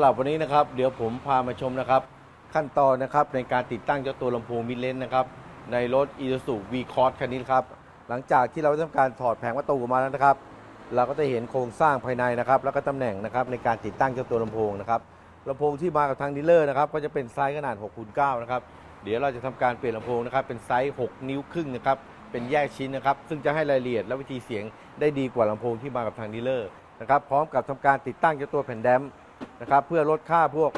หรับวันนี้นะครับ เดี๋ยวผมพามาชมนะครับ ขั้นตอนนะครับในการติดตั้งเจ้าตัวลำโพงมิดเลนนะครับ ในรถ i s u z u v c o s คันนี้ครับ หลังจากที่เราทำการถอดแผงประตูออกมาแล้วนะครับ เราก็จะเห็นโครงสร้างภายในนะครับ แล้วก็ตำแหน่งนะครับในการติดตั้งเจ้าตัวลำโพงนะครับลำโพงที่มากับทางดีลเลอร์นะครับก็จะเป็นไซส์ขนาด6คูณ9นะครับเดี๋ยวเราจะทำการเปลี่ยนลำโพงนะครับเป็นไซส์ 6 นิ้วครึ่งนะครับเป็นแยกชิ้นนะครับ ซึ่งจะให้รายละเอียดและวิธีเสียงได้ดีกว่าลำโพงที่มากับทางดีลเลอร์นะครับพร้อมกับทำการติดตั้งเจ้าตัวแผ่นแดม นะครับเพื่อลดค่าพวก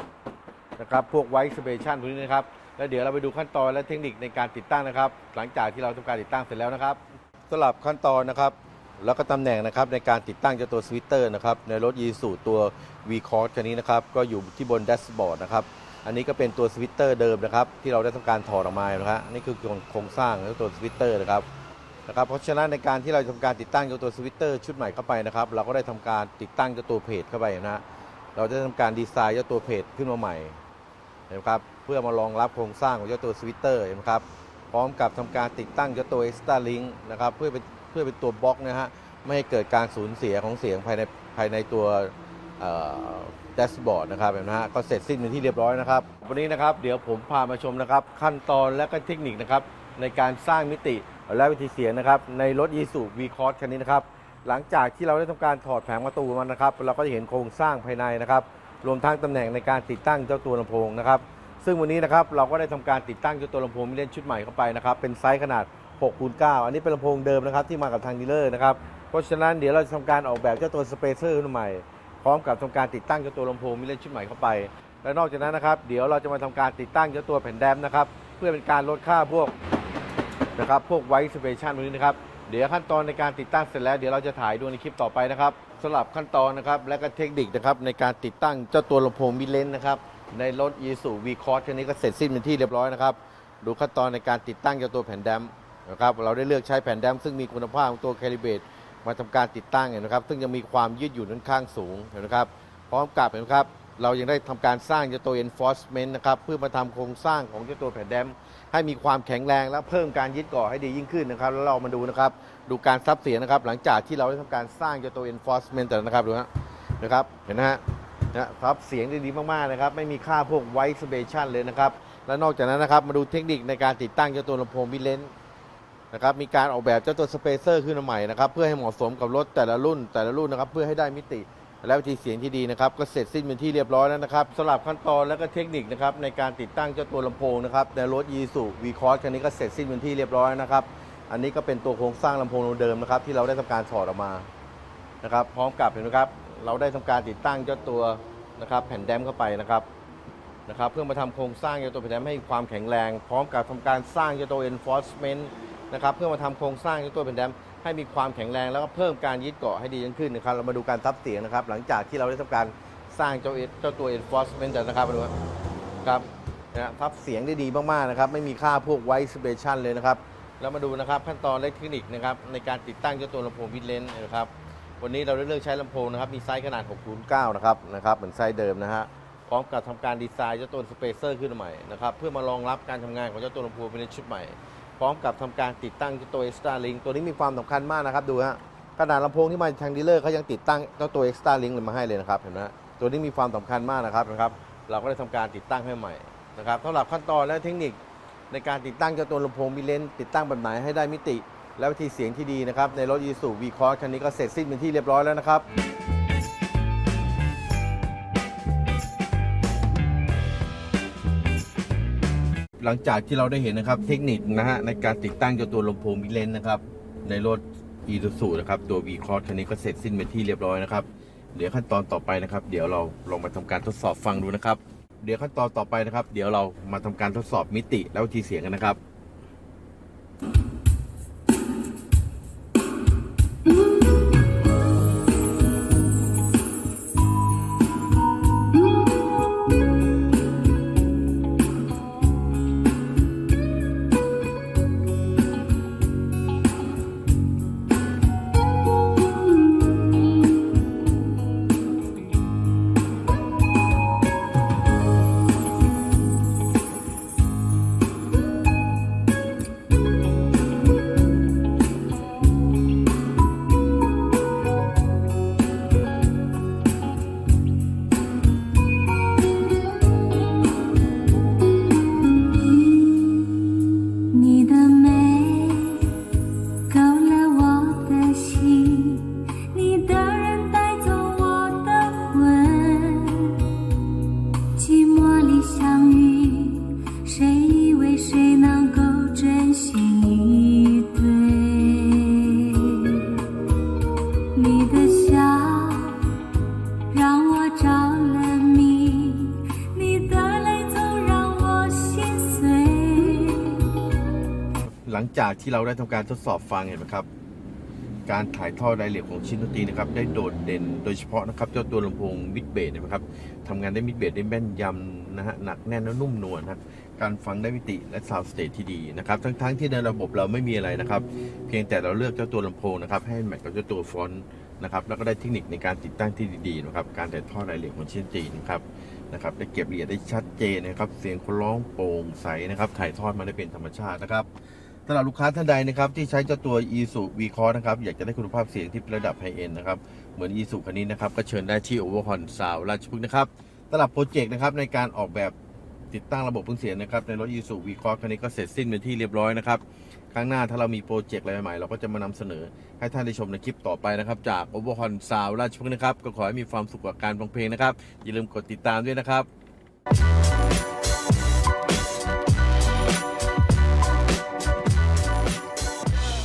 นะครับพวกไวท์สเปชันพวกนี้นะครับแล้วเดี๋ยวเราไปดูขั้นตอนและเทคนิคในการติดตั้งนะครับ หลังจากที่เราทำการติดตั้งเสร็จแล้วนะครับสำหรับขั้นตอนนะครับ แล้วก็ตำแหน่งนะครับในการติดตั้งเจ้าตัวสวิตเตอร์นะครับในรถยีสูตัว v c o r s คันนี้นะครับก็อยู่ที่บนแดชบอร์ดนะครับอันนี้ก็เป็นตัวสวิตเตอร์เดิมนะครับที่เราได้ทำการถอดออกมานะครับนี่คือโครงสร้างของตัวสวิตเตอร์นะครับนะครับเพราะฉะนั้นในการที่เราทำการติดตั้งเจ้าตัวสวิตเตอร์ชุดใหม่เข้าไปนะครับ เราก็ได้ทำการติดตั้งเจ้าตัวเพจเข้าไปนะ เราจะทำการดีไซน์เจ้าตัวเพจขึ้นมาใหม่เห็นะครับเพื่อมารองรับโครงสร้างของเจ้าตัวสวิตเตอร์เห็นะครับพร้อมกับทำการติดตั้งเจ้าตัว Extra Link นะครับเพื่อเป็นเพื่อเป็นตัวบล็อกนะฮะไม่ให้เกิดการสูญเสียของเสียงภายในภายในตัวแดชบอร์ดนะครับแบบนะฮะก็เสร็จสิ้นเป็นที่เรียบร้อยนะครับ วันนี้นะครับเดี๋ยวผมพามาชมนะครับ ขั้นตอนและก็เทคนิคนะครับในการสร้างมิติและวิธีเสียงนะครับในรถยีสูวีคอร์สคันนี้นะครับ หลังจากที่เราได้ทำการถอดแผงประตูมันนะครับ เราก็จะเห็นโครงสร้างภายในนะครับ รวมทั้งตำแหน่งในการติดตั้งเจ้าตัวลำโพงนะครับ ซึ่งวันนี้นะครับเราก็ได้ทำการติดตั้งเจ้าตัวลำโพงมิเลนชุดใหม่เข้าไปนะครับ เป็นไซส์ขนาด6คูณ9อันนี้เป็นลำโพงเดิมนะครับที่มากับทางดีลเลอร์นะครับ เพราะฉะนั้นเดี๋ยวเราจะทำการออกแบบเจ้าตัวสเปเซอร์ขึ้นมใหม่ พร้อมกับทำการติดตั้งเจ้าตัวลำโพงมิเลนชุดใหม่เข้าไป และนอกจากนั้นนะครับ เดี๋ยวเราจะมาทำการติดตั้งเจ้าตัวแผ่นแดมนะครับ เพื่อเป็นการลดค่าพวกนะครับพวกไวท์สเปชันพวกนี้นะครับ ดี๋ยวขั้นตอนในการติดตั้งเสร็จแล้วเดี๋ยวเราจะถ่ายดูในคลิปต่อไปนะครับสำหรับขั้นตอนนะครับและก็เทคนิคนะครับในการติดตั้งเจ้าตัวลำโพงมิเลนนะครับในรถยีสูวีคอร์สคันนี้ก็เสร็จสิ้นเป็นที่เรียบร้อยนะครับดูขั้นตอนในการติดตั้งเจ้าตัวแผ่นแดมนะครับเราได้เลือกใช้แผ่นแดมซึ่งมีคุณภาพของตัวแคลิเบตมาทำการติดตั้งนนะครับ ซึ่งจะมีความยืดหยุ่นค่อนข้างสูงนะครับ พร้อมกับเห็นครับ เรายังได้ทำการสร้างเจ้าตัว enforcement นะครับเพื่อมาทำโครงสร้างของเจ้าตัวแผ่นแดม ให้มีความแข็งแรงและเพิ่มการยึดเกาะให้ดียิ่งขึ้นนะครับ แล้วเรามาดูนะครับ ดูการซับเสียงนะครับ หลังจากที่เราได้ทำการสร้างเจ้าตัว enforcement แต่นะครับดูนะนะครับเห็นนะฮะนะครับเสียงได้ดีมากๆนะครับ ไม่มีค่าพวก white saturation เลยนะครับ และนอกจากนั้นนะครับมาดูเทคนิคในการติดตั้งเจ้าตัวลำโพงมิเลนนะครับมีการออกแบบเจ้าตัวสเปเซอร์ขึ้นมาใหม่นะครับเพื่อให้เหมาะสมกับรถแต่ละรุ่นแต่ละรุ่นนะครับเพื่อให้ได้มิติ และวิธีเสียงที่ดีนะครับก็เสร็จสิ้นเป็นที่เรียบร้อยแล้วนะครับสำหรับขั้นตอนและก็เทคนิคนะครับในการติดตั้งเจ้าตัวลำโพงนะครับในรถยีสูวีคอร์สคันนี้ก็เสร็จสิ้นเป็นที่เรียบร้อยนะครับ อันนี้ก็เป็นตัวโครงสร้างลำโพงเดิมนะครับที่เราได้ทำการถอดออกมานะครับพร้อมกับเห็นไหมครับเราได้ทำการติดตั้งเจ้าตัวนะครับแผ่นแดมเข้าไปนะครับนะครับเพื่อมาทำโครงสร้างเจ้าตัวแผ่นแดมให้ความแข็งแรง พร้อมกับทำการสร้างเจ้าตัว enforcement นะครับเพื่อมาทำโครงสร้างเจ้าตัวแผ่นแดม ให้มีความแข็งแรงแล้วก็เพิ่มการยึดเกาะให้ดียิ่งขึ้นนะครับ เรามาดูการทับเสียงนะครับ หลังจากที่เราได้ทำการสร้างเจ้าเจ้าตัว enforcement นะครับมาดูครับนะทับเสียงได้ดีมากๆนะครับ ไม่มีค่าพวก white saturation เลยนะครับ แล้วมาดูนะครับขั้นตอนและเทคนิคนะครับในการติดตั้งเจ้าตัวลำโพงวิดเลนนะครับวันนี้เราได้เลือกใช้ลำโพงนะครับมีไซส์ขนาด6คูณ9นะครับนะครับเหมือนไซส์เดิมนะฮะพร้อมกับทำการดีไซน์เจ้าตัวสเปเซอร์ขึ้นมาใหม่นะครับเพื่อมารองรับการทำงานของเจ้าตัวลำโพงเป็นชุดใหม่ ร้อมกับทำการติดตั้งเจ้าตัว Extra Link ตัวนี้มีความสำคัญมากนะครับดูฮะขนาดลำโพงที่มาทางดีลเลอร์เขายังติดตั้งเจ้าตัว Extra Link เลยมาให้เลยนะครับเห็นไหมฮะตัวนี้มีความสำคัญมากนะครับนะครับ เราก็ได้ทำการติดตั้งให้ใหม่นะครับสำหรับขั้นตอนและเทคนิคในการติดตั้งเจ้าตัวลำโพงมิเลนติดตั้งแบบไหนให้ได้มิติ และวิธีเสียงที่ดีนะครับในรถ Isuzu V-Cross คันนี้ก็เสร็จสิ้นเป็นที่เรียบร้อยแล้วนะครับ หลังจากที่เราได้เห็นนะครับ เทคนิคนะฮะในการติดตั้งเจ้าตัวลำโพงมิเลนนะครับ ในรถ e s u z u นะครับ ตัว v c r o s คันนี้ก็เสร็จสิ้นเป็นที่เรียบร้อยนะครับ เดี๋ยวขั้นตอนต่อไปนะครับ เดี๋ยวเราลองมาทำการทดสอบฟังดูนะครับ เดี๋ยวขั้นตอนต่อไปนะครับ เดี๋ยวเรามาทำการทดสอบมิติและวิธีเสียงกันนะครับ งจากที่เราได้ทำการทดสอบฟังเห็นไหมครับ การถ่ายทอดรายละเอียดของชิ้นดนตรีนะครับ ได้โดดเด่นโดยเฉพาะนะครับ เจ้าตัวลำโพงมิดเบสนะครับทำงานได้มิดเบสได้แม่นยำนะฮะหนักแน่นและนุ่มนวลนะครับการฟังได้มิติและซาวด์สเตทที่ดีนะครับ ทั้งๆที่ในระบบเราไม่มีอะไรนะครับ เพียงแต่เราเลือกเจ้าตัวลำโพงนะครับ ให้แมทกับเจ้าตัวฟอนต์นะครับแล้วก็ได้เทคนิคในการติดตั้งที่ดีๆนะครับ การถ่ายทอดรายละเอียดของชิ้นดนตรีนะครับนะครับ ได้เก็บรายละเอียดได้ชัดเจนนะครับ เสียงคนร้องโปร่งใสนะครับ ถ่ายทอดมาได้เป็นธรรมชาตินะครับ สำหรับลูกค้าท่านใดนะครับที่ใช้เจ้าตัว e s u v c o r นะครับอยากจะได้คุณภาพเสียงที่ระดับไฮเอ็นนะครับเหมือน e s u คันนี้นะครับก็เชิญได้ที่ Overhorn Sound ราชพฤกษ์นะครับสำหรับโปรเจกต์นะครับในการออกแบบติดตั้งระบบเครื่งเสียงนะครับในรถ e s u v c o r คันนี้ก็เสร็จสิ้นเป็นที่เรียบร้อยนะครับครั้งหน้าถ้าเรามีโปรเจกต์อะไรใหม่ๆเราก็จะมานำเสนอให้ท่านได้ชมในคลิปต่อไปนะครับจาก Overhorn Sound ราชพฤกษ์นะครับก็ขอให้มีความสุขกับการฟังเพลงนะครับอย่าลืมกดติดตามด้วยนะครับ